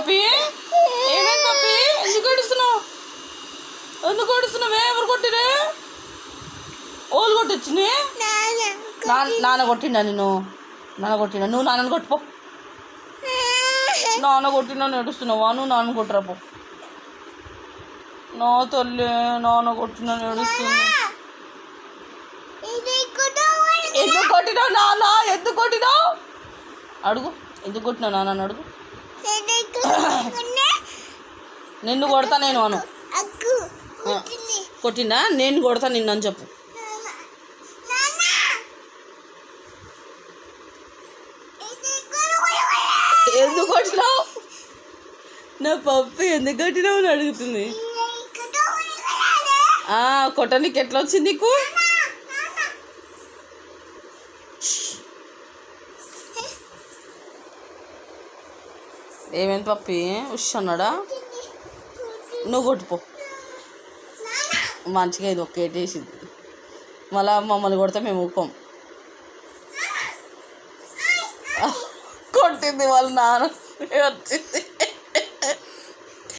పప్పి ఏమైంది పప్పి ఎందుకు ఏడుస్తున్నావు? ఎందుకు ఏడుస్తున్నావే? ఎవరు కొట్టిరే? ఓలు కొట్టొచ్చింది నాన్న కొట్టిండా నిన్ను? నాన్న కొట్టిండా? నువ్వు నాన్నని కొట్టుపో నాన్న కొట్టినా ఏడుస్తున్నావా? నువ్వు నాన్న కొట్టురా పో. నా తల్లి నాన్న కొట్టినా ఏడుస్తుంది ఎందుకు కొట్టినావు నాన్న? ఎందుకు కొట్టినావు? అడుగు. ఎందుకు కొట్టినావు నాన్న? అడుగు. నిన్ను కొడతా నేను అను. ఆ, కొట్టిందా. నేను కొడతా నిన్ను అని చెప్పు. ఎందుకు కొట్టినావు? నా పప్పు ఎందుకు కొట్టినావు అని అడుగుతుంది. కొట్టడానికి ఎట్లా వచ్చింది నీకు? ఏమైంది పప్పి? ఉష్ అన్నాడా? నువ్వు కొట్టుపో. మంచిగా ఇది ఒకేటేసింది మళ్ళా మమ్మల్ని కొడితే మేము ఊకోం. కొట్టింది వాళ్ళ నాన్న. వచ్చింది.